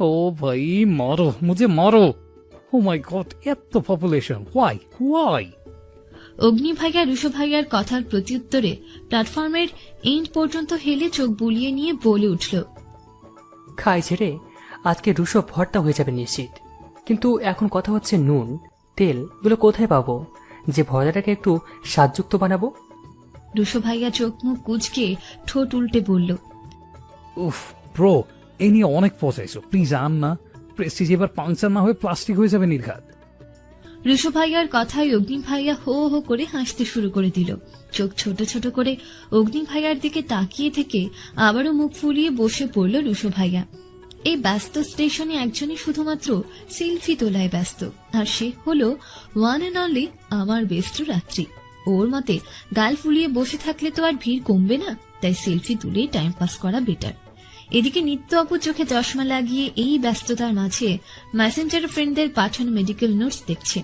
ও ভাই maro, মুঝে maro. Oh my god এত পপুলেশন হোয়াই হোয়াই অগ্নি ভাইয়া রুশো ভাইয়ার কথার প্রত্যুত্তরে প্ল্যাটফর্মের এন্ড পর্যন্ত হেলে চোখ বুলিয়ে নিয়ে বলে উঠল খাই ছেড়ে আজকে রুশো ভর্তা হয়ে যাবে নিশ্চিত। কিন্তু এখন কথা হচ্ছে নুন তেল এগুলো কোথায় পাবো? যে ভর্তাটাকে একটু স্বাদযুক্ত বানাবো? রুশো ভাইয়া চোখ মুখ কুচকে ঠোঁট উল্টে বলল উফ ব্রো এই নিয়ে অনেক পচাইছো প্লিজ আন না। প্রেস্টিজ এবার পাংচার না হয়ে প্লাস্টিক হয়ে যাবে নির্ঘাত। রুশো ভাইয়ার কথায় অগ্নি ভাইয়া হো হো করে হাসতে শুরু করে দিল। চোখ ছোট ছোট করে অগ্নি ভাইয়ার দিকে তাকিয়ে থেকে আবারও মুখ ফুলিয়ে বসে পড়ল রুশো ভাইয়া। এই ব্যস্ত স্টেশনে একজনই শুধুমাত্র সেলফি তোলায় ব্যস্ত। আর সে হলো ওয়ান অ্যান্ড অনলি আমার বেস্ট রাত্রি। ওর মতে, গাল ফুলিয়ে বসে থাকলে তো আর ভিড় কমবে না, তাই সেলফি তুলেই টাইম পাস করা বেটার এদিকে নিত্য অপু চোখে চশমা লাগিয়ে এই ব্যস্ততার মাঝে মেসেঞ্জার ফ্রেন্ডদের পাঠানো মেডিকেল নোটস দেখছে।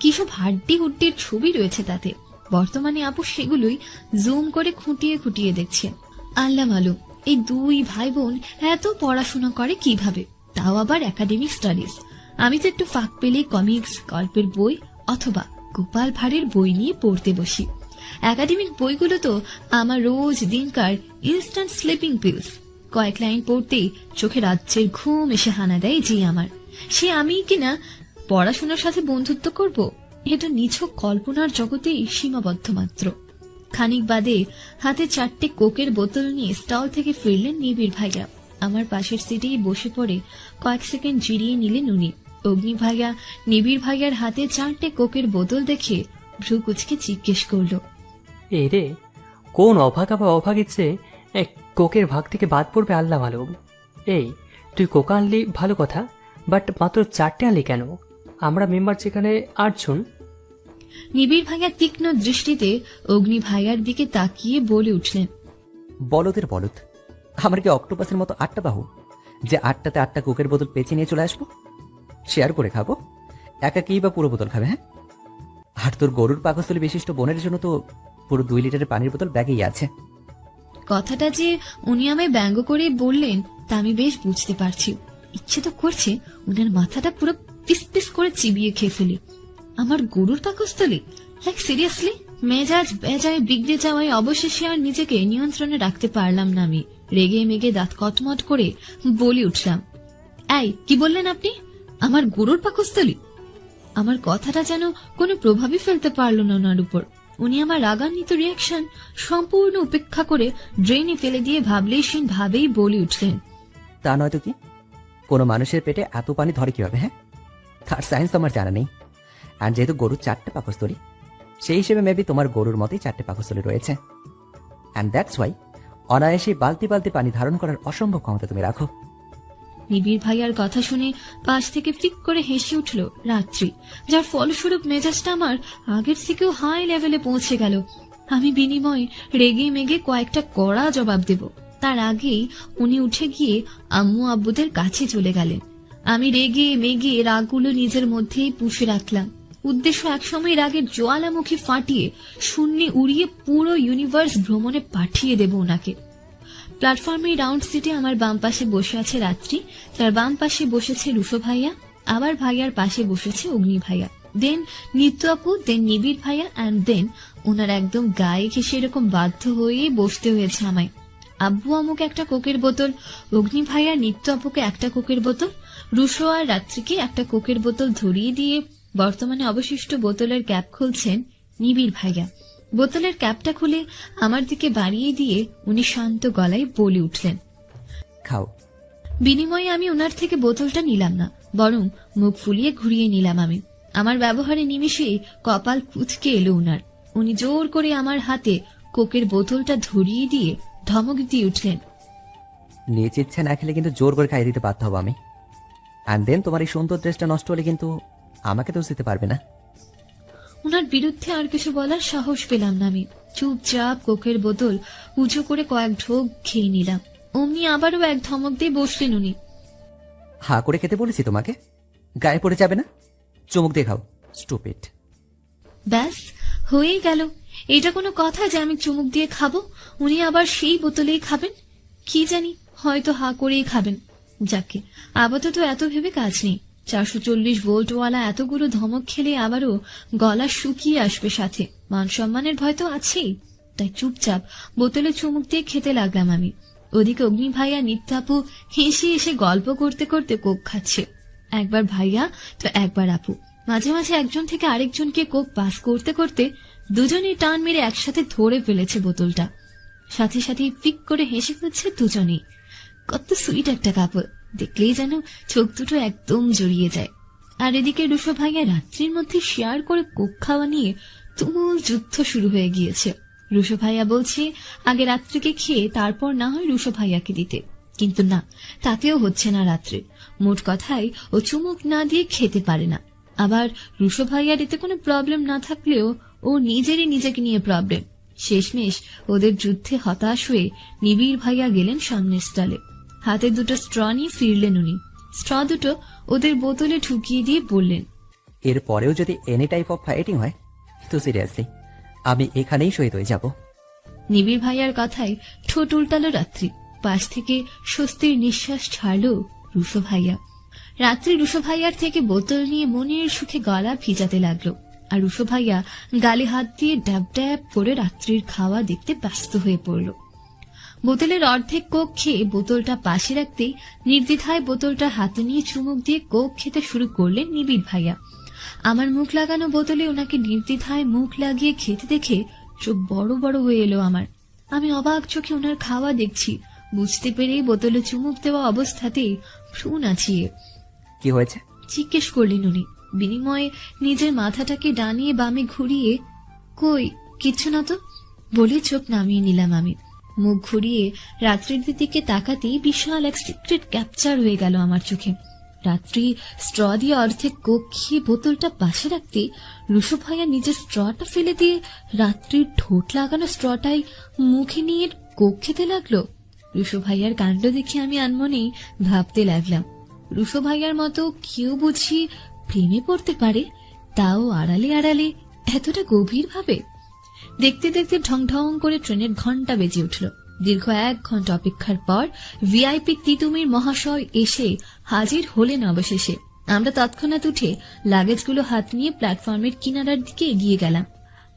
কিসব হাড্ডি হুড্ডির ছবি রয়েছে তাতে। বর্তমানে আপু সেগুলোই জুম করে খুঁটিয়ে খুঁটিয়ে দেখছে। আল্লাহ মালুম এই দুই ভাই বোন এত পড়াশোনা করে কীভাবে? তাও আবার একাডেমিক স্টাডিজ আমি তো একটু ফাঁক পেলেই কমিক্স গল্পের বই অথবা গোপাল ভাঁড়ের বই নিয়ে পড়তে বসি। একাডেমিক বইগুলো তো আমার রোজ দিনকার ইনস্ট্যান্ট স্লিপিং পিলস কয়েক লাইন পড়তেই চোখে রাজ্যের ঘুম এসে হানা দেয় যে আমার। সে আমি কিনা পড়াশোনার সাথে বন্ধুত্ব করব? এটা নিছক কল্পনার জগতেই সীমাবদ্ধ মাত্র। খানিক বাদে হাতে চারটে কোকের বোতল নিয়ে স্টল থেকে ফিরলেন নিবিড় ভাইয়া আমার পাশের সিটেই বসে পড়ে কয়েক সেকেন্ড জিরিয়ে নিলেন উনি। অগ্নি ভাইয়া নিবিড় ভাইয়ার হাতে চারটে কোকের বোতল দেখে ভ্রু কুচকে জিজ্ঞেস করল এই রে কোন অভাগ আবার অভাগ ইচ্ছে এক কোকের ভাগ থেকে বাদ পড়বে আল্লাহ ভালো। এই তুই কোকা আনলি ভালো কথা বাট মাত্র চারটে আনলি কেন? আমরা মেম্বার যেখানে আটজন। নিবিড় ভাইয়া তীক্ষ্ণ দৃষ্টিতে অগ্নি ভাইয়ার দিকে তাকিয়ে বলে উঠলেন বলদের বলদ আমার কি অক্টোপাসের মতো আটটা বাহু যে আটটাতে আটটা কোকের বোতল পেঁচে নিয়ে চলে আসব? শেয়ার করে খাব। একা কি বা পুরো বোতল খাবে হ্যাঁ? আর তোর গরুর পাকস্থলী বিশিষ্ট বোনের জন্য তো পুরো দুই লিটারের পানির বোতল ব্যাগেই আছে। কথাটা যে উনি আমায় ব্যঙ্গ করে বললেন, তা আমি বেশ বুঝতে পারছি। ইচ্ছে তো করছে উনার মাথাটা পুরো পিস পিস করে চিবিয়ে খেয়ে ফেলি। আমার গরুর পাকস্থলী? Like, seriously? মেজাজ বেজায় বিগড়ে যাওয়ায় অবশেষে আর নিজেকে নিয়ন্ত্রণে রাখতে পারলাম না আমি। রেগে মেগে দাঁত কটমট করে বলে উঠলাম। এই, কি বললেন আপনি? আমার গরুর পাকস্থলী। আমার কথাটা যেন কোনো প্রভাবই ফেলতে পারল না ওনার উপর। উনি আমার রাগান্বিত রিয়াকশন সম্পূর্ণ উপেক্ষা করে ড্রেনে ফেলে দিয়ে ভাবলেশীন ভাবেই বলে উঠলেন। তা নয়তো কি? কোনো মানুষের পেটে এত পানি ধরে কীভাবে হ্যাঁ? তার সায়েন্স তো আমার জানা নেই। আর যেহেতু গরুর চারটে পাকস্থলী, সেই হিসেবে মেবি তোমার গরুর মতেই চারটে পাকস্থলী রয়েছে। অ্যান্ড দ্যাটস ওয়াই অনায়াসে বালতি বালতি পানি ধারণ করার অসম্ভব ক্ষমতা তুমি রাখো। নিবিড় ভাইয়ার কথা শুনে পাশ থেকে ফিক করে হেসে উঠল রাত্রি, যার ফলস্বরূপ মেজাজটা আমার আগের থেকেও হাই লেভেলে পৌঁছে গেল। আমি বিনিময়ে রেগে মেগে কয়েকটা কড়া জবাব দেব। তার আগেই উনি উঠে গিয়ে আম্মু আব্বুদের কাছে চলে গেলেন। আমি রেগে মেগে রাগগুলো নিজের মধ্যেই পুষে রাখলাম। উদ্দেশ্য একসময় রাগের জোয়ালামুখী ফাটিয়ে শূন্যে উড়িয়ে পুরো ইউনিভার্স ভ্রমণে পাঠিয়ে দেব ওনাকে। প্ল্যাটফর্মে রাউন্ড সিটে আমার বাম পাশে বসে আছে রাত্রি, তার বাম পাশে বসেছে রুশো ভাইয়া, আবার ভাইয়ার পাশে বসেছে অগ্নি ভাইয়া। দেন নিত্য আপু দেন নিবিড় ভাইয়া অ্যান্ড দেন ওনার একদম গায়ে ঘেসে এরকম বাধ্য হয়ে বসতে হয়েছে আমায়। আব্বু আমুকে একটা কোকের বোতল, অগ্নি ভাইয়া নিত্য আপুকে একটা কোকের বোতল, রুশো আর রাত্রিকে একটা কোকের বোতল ধরিয়ে দিয়ে বর্তমানে অবশিষ্ট বোতলের ক্যাপ খুলছেন নিবিড় ভাইয়া। বোতলের ক্যাপটা খুলে আমার দিকে বাড়িয়ে দিয়ে উনি শান্ত গলায় বলে উঠলেন খাও। বিনিময়ে আমি ওনার থেকে বোতলটা নিলাম না বরং মুখ ফুলিয়ে ঘুরিয়ে নিলাম আমি। আমার ব্যবহারে নিমিশে কপাল কুচকে এলো উনার। উনি জোর করে আমার হাতে কোকের বোতলটা ধরিয়ে দিয়ে ধমক দিয়ে উঠলেন নিজ ইচ্ছে না খেলে কিন্তু জোর করে খাইয়ে দিতে বাধ্য হব আমি। অ্যান্ড দেন তোমার এই সুন্দর ড্রেসটা নষ্ট হলে কিন্তু আমাকে দোষ দিতে পারবে না। ওনার বিরুদ্ধে আর কিছু বলার সাহস পেলাম না আমি। চুপচাপ কোকের বোতল উঁচু করে কয়েক ঢোক খেয়ে নিলাম। অমনি আবারও এক ধমক দিয়ে বসলেন উনি। হা করে খেতে বলেছি তোমাকে? গায়ে পড়ে যাবে না? চমক দিয়ে খাও স্টুপিড ব্যাস হয়ে গেল। এটা কোনো কথা যে আমি চুমুক দিয়ে খাব? উনি আবার সেই বোতলেই খাবেন? কি জানি হয়তো হা করেই খাবেন। যাকে আপাতত এত ভেবে কাজ নেই। চারশো চল্লিশ ভোল্টওয়ালা এতগুলো ধমক খেলে আবারও গলা শুকিয়ে আসবে সাথে। মান সম্মানের ভয় তো আছেই। তাই চুপচাপ বোতলে চুমুক দিয়ে খেতে লাগলাম আমি। ওদিকে অগ্নি ভাইয়া, নিত্যাপু হেসে এসে গল্প করতে করতে কোক খাচ্ছে। একবার ভাইয়া তো একবার আপু। মাঝে মাঝে একজন থেকে আরেকজনকে কোক পাস করতে করতে দুজনেই টান মেরে একসাথে ধরে ফেলেছে বোতলটা। সাথে সাথে পিক করে হেসে ফেলছে দুজনেই। কত সুইট একটা কাপড়। দেখলেই যেন চোখ দুটো একদম জড়িয়ে যায়। আর এদিকে রুশো ভাইয়া রাত্রির মধ্যে শেয়ার করে কোক খাওয়া নিয়ে তুমুল যুদ্ধ শুরু হয়ে গিয়েছে। রুশো ভাইয়া বলছে, আগে রাত্রিকে খেয়ে তারপর না হয় রুশো ভাইয়াকে দিতে। কিন্তু না, তাতেও হচ্ছে না রাত্রে। মোট কথাই ও চুমুক না দিয়ে খেতে পারে না। আবার রুশো ভাইয়ার এতে কোনো প্রবলেম না থাকলেও ও নিজেরই নিজেকে নিয়ে প্রবলেম। শেষমেশ ওদের যুদ্ধে হতাশ হয়ে নিবিড় ভাইয়া গেলেন সামনের স্টলে। হাতে দুটো স্ট্র নিয়ে ফিরলেন উনি। স্ট্র দুটো ওদের বোতলে ঢুকিয়ে দিয়ে বললেন এর পরেও যদি এনি টাইপ অফ ফাইটিং হয় তো সিরিয়াসলি আমি এখানেই শহীদ হয়ে যাব। নিবিড় ভাইয়ার কথায় ঠোঁট উল্টালো রাত্রি। পাশ থেকে স্বস্তির নিঃশ্বাস ছাড়ল রুশো ভাইয়া। রাত্রি রুশো ভাইয়ার থেকে বোতল নিয়ে মনের সুখে গলা ভিজাতে লাগল। আর রুশো ভাইয়া গালে হাত দিয়ে ড্যাব ড্যাব করে রাত্রির খাওয়া দেখতে ব্যস্ত হয়ে পড়ল। বোতলের অর্ধেক কোক খেয়ে বোতলটা পাশে রাখতেই নির্দ্বিধায় বোতলটা হাতে নিয়ে চুমুক দিয়ে কোক খেতে শুরু করলেন নিবিড় ভাইয়া। আমার মুখ লাগানো বোতলে ওনাকে নির্দ্বিধায় মুখ লাগিয়ে খেতে দেখে চোখ বড় বড় হয়ে এলো আমার। আমি অবাক চোখে ওনার খাওয়া দেখছি। বুঝতে পেরে বোতলে চুমুক দেওয়া অবস্থাতেই ভ্রু নাচিয়ে কি হয়েছে? জিজ্ঞেস করলেন উনি। বিনিময়ে নিজের মাথাটাকে ডানিয়ে বামে ঘুরিয়ে কই কিচ্ছু না তো? বলে চোখ নামিয়ে নিলাম আমি। মুখ ঘুরিয়ে রাত্রির দিকে তাকাতেই বিশাল এক সিক্রেট ক্যাপচার হয়ে গেল আমার চোখে। রাত্রি স্ট্র দিয়ে অর্ধেক কোক খেয়ে বোতলটা পাশে রাখতে রুশো ভাইয়া নিজের স্ট্রটা ফেলে দিয়ে রাত্রির ঠোঁট লাগানো স্ট্রটাই মুখে নিয়ে কোক খেতে লাগল। রুশো ভাইয়ার কাণ্ড দেখে আমি আনমনেই ভাবতে লাগলাম। রুশো ভাইয়ার মতো কেউ বুঝি প্রেমে পড়তে পারে, তাও আড়ালে আড়ালে এতটা গভীর ভাবে দেখতে দেখতে ঢং করে ট্রেনের ঘণ্টা বেজে উঠল। দীর্ঘ এক ঘণ্টা অপেক্ষার পর ভিআইপি তিতুমির মহাশয় এসে হাজির হলেন অবশেষে। আমরা তৎক্ষণাৎ উঠে লাগেজগুলো হাত নিয়ে প্ল্যাটফর্মের কিনারার দিকে এগিয়ে গেলাম।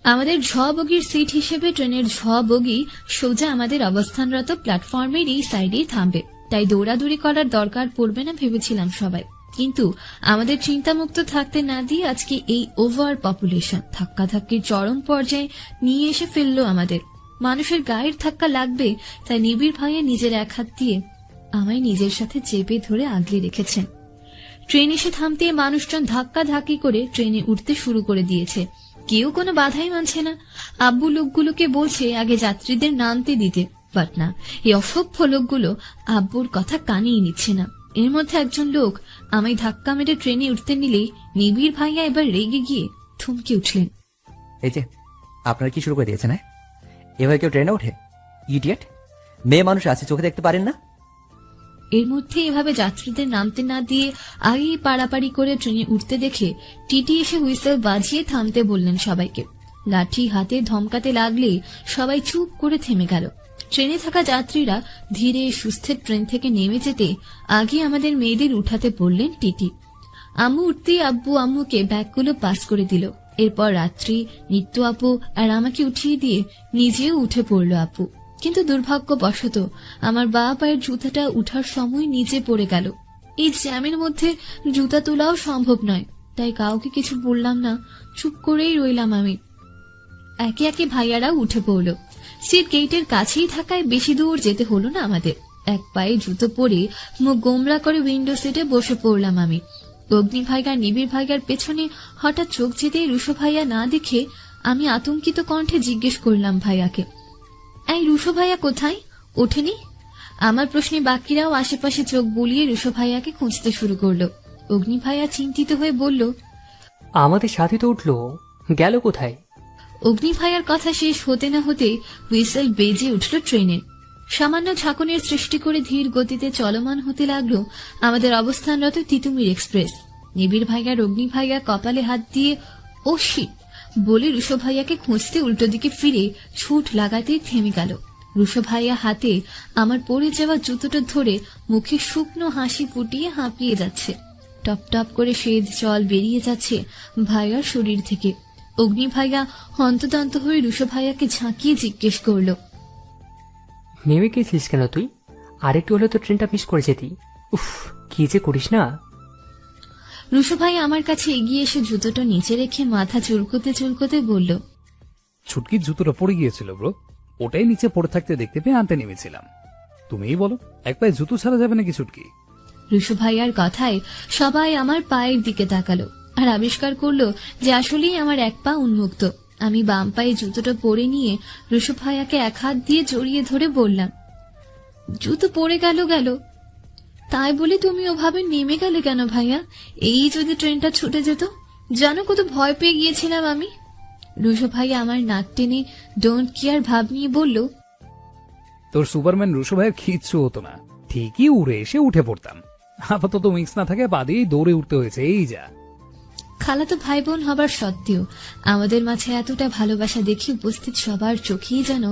আমাদের ঝ বগির সিট হিসেবে ট্রেনের ঝ বগি সোজা আমাদের অবস্থানরত প্ল্যাটফর্মের এই সাইডেই থামবে। তাই দৌড়াদৌড়ি করার দরকার পড়বে না ভেবেছিলাম সবাই। কিন্তু আমাদের চিন্তামুক্ত থাকতে না দিয়ে আজকে এই ওভার পপুলেশন, ধাক্কাধাক্কির চরম পর্যায়ে নিয়ে এসে ফেলল আমাদের। মানুষের গায়ের ধাক্কা লাগবে, তাই নিবিড় ভাইয়া নিজের এক হাত দিয়ে আমায় নিজের সাথে চেপে ধরে আগলে রেখেছেন। ট্রেন এসে থামতে মানুষজন ধাক্কা ধাক্কি করে ট্রেনে উঠতে শুরু করে দিয়েছে। কেউ কোনো বাধাই মানছে না। আব্বু লোকগুলোকে বলছে আগে যাত্রীদের নামতে দিতে, বাট না, এই অসভ্য লোকগুলো আব্বুর কথা কানেই নিচ্ছে না। এর মধ্যে একজন লোক আমায় ধাক্কা মেরে ট্রেনে উঠতে নিলেই নিবিড় ভাইয়া এবার রেগে গিয়ে থমকে উঠলেন। এই যে আপনারা কি শুরু করে দিয়েছেন হ্যাঁ? এভাবে কেউ ট্রেনে ওঠে? ইডিয়েট? মেয়ে মানুষ আছে চোখে দেখতে পারেন না? এর মধ্যে এভাবে যাত্রীদের নামতে না দিয়ে আগেই পাড়াপাড়ি করে ট্রেনে উঠতে দেখে টিটি এসে হুইসেল বাজিয়ে থামতে বললেন সবাইকে। লাঠি হাতে ধমকাতে লাগলে সবাই চুপ করে থেমে গেল। ট্রেনে থাকা যাত্রীরা ধীরে সুস্থে ট্রেন থেকে নেমে যেতে আগে আমাদের মেয়েদের উঠাতে বললেন টিটি। আম্মু উঠতেই আব্বু আম্মুকে ব্যাগগুলো পাস করে দিল। এরপর রাত্রি, নিত্য আপু আর আমাকে উঠিয়ে দিয়ে নিজেও উঠে পড়ল আপু। কিন্তু দুর্ভাগ্যবশত আমার বা পায়ের জুতাটা উঠার সময় নিচে পড়ে গেল। এই জ্যামের মধ্যে জুতা তোলাও সম্ভব নয়, তাই কাউকে কিছু বললাম না, চুপ করেই রইলাম আমি। একে একে ভাইয়ারা উঠে পড়ল। সিট গেটের কাছেই থাকায় বেশি দূর যেতে হলো না আমাদের। এক পায়ে জুতো পরে মুখ গোমরা করে উইন্ডো সিটে বসে পড়লাম আমি। অগ্নি ভাইগার নিবিড় ভাইগার পেছনে হঠাৎ চোখ যেতে রুশো ভাইয়া না দেখে আমি আতঙ্কিত কণ্ঠে জিজ্ঞেস করলাম ভাইয়াকে, এই রুশো ভাইয়া কোথায়? ওঠেনি? আমার প্রশ্নে বাকিরাও আশেপাশে চোখ বুলিয়ে রুশো ভাইয়াকে খুঁজতে শুরু করল। অগ্নি ভাইয়া চিন্তিত হয়ে বলল, আমাদের সাথে তো উঠল। গেল কোথায়? অগ্নি ভাইয়ার কথা শেষ হতে না হতে হুইসেল বেজে উঠল ট্রেনের সামান্য ঝাঁকুনির সৃষ্টি করে ধীর গতিতে চলমান হতে লাগল আমাদের অবস্থানরত তিতুমির এক্সপ্রেস। নিবিড় ভাইয়ার অগ্নি ভাইয়া কপালে হাত দিয়ে, ও শিট! বলে রুশো ভাইয়াকে খুঁজতে উল্টো দিকে ফিরে ছুট লাগাতেই থেমে গেল। রুশো ভাইয়া হাতে আমার পড়ে যাওয়া জুতোটা ধরে মুখে শুকনো হাসি ফুটিয়ে হাঁপিয়ে যাচ্ছে। টপ টপ করে সেদ জল বেরিয়ে যাচ্ছে ভাইয়ার শরীর থেকে। অগ্নি ভাইয়া হন্তদন্ত হয়ে রুশো ভাইয়াকে ঝাঁকিয়ে জিজ্ঞেস করল নেমে গেছিস কেন তুই? আরেকটু হলে তো ট্রেনটা মিস করে যেতি। উফ কি যে করিস না? রুশো ভাই আমার কাছে এগিয়ে এসে জুতোটা নিচে রেখে মাথা চুলকোতে চুলকোতে বলল ছুটকির জুতোটা পড়ে গিয়েছিল ব্রো। ওটাই নিচে পড়ে থাকতে দেখতে পেয়ে আনতে নেমেছিলাম। তুমিই বলো এক পায়ে জুতো ছাড়া যাবে নাকি ছুটকি? রুশু ভাইয়ার কথায় সবাই আমার পায়ের দিকে তাকালো। আর আবিষ্কার করল যে আসলেই আমার এক পা উন্মুক্ত। আমি বাম পায়ে জুতোটা পরে নিয়ে রুশু ভাইয়াকে এক হাত দিয়ে জড়িয়ে ধরে বললাম, জুতো পরে গেল গেল। তাই বলে তুমি ওভাবে নেমে গেলে কেন ভাইয়া? এই যদি ট্রেনটা ছুটে যেত, জানো কত ভয় পেয়ে গিয়েছিলাম আমি? রুশু ভাইয়া আমার নাক টেনে ডোন্ট কেয়ার ভাব নিয়ে বলল, তোর সুপারম্যান রুশো ভাইয়ের কিচ্ছু হতো না। ঠিকই উড়ে এসে উঠে পড়তাম। আপাতত উইংস না থাকে পা দিয়েই দৌড়ে উঠতে হয়েছে, এই যা। খালাতো ভাই বোন হবার সত্ত্বেও আমাদের মাঝে এতটা ভালোবাসা দেখে উপস্থিত সবার চোখেই যেন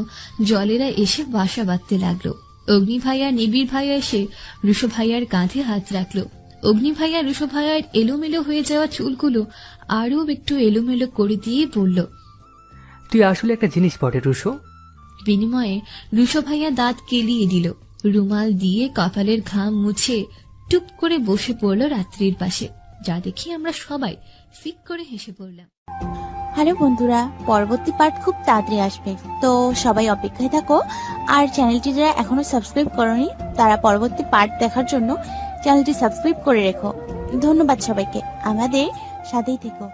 জলেরা এসে বাসা বাঁধতে লাগল। অগ্নি ভাইয়া নিবিড় ভাইয়া এসে রুশো ভাইয়ার কাঁধে হাত রাখল। অগ্নি ভাইয়া রুশো ভাইয়ার এলোমেলো হয়ে যাওয়া চুলগুলো আরও একটু এলোমেলো করে দিয়ে বলল তুই আসলে একটা জিনিস বটে রুশো। বিনিময়ে রুশো ভাইয়া দাঁত কেলিয়ে দিল। রুমাল দিয়ে কপালের ঘাম মুছে টুপ করে বসে পড়ল রাত্রির পাশে। যা দেখে আমরা সবাই ফিক করে হেসে পড়লাম। হ্যালো বন্ধুরা, পরবর্তী পার্ট খুব তাড়াতাড়ি আসবে। তো সবাই অপেক্ষায় থাকো, আর চ্যানেলটি যারা এখনও সাবস্ক্রাইব করনি, তারা পরবর্তী পার্ট দেখার জন্য চ্যানেলটি সাবস্ক্রাইব করে রেখো। ধন্যবাদ সবাইকে। আমাদের সাথেই থেকো।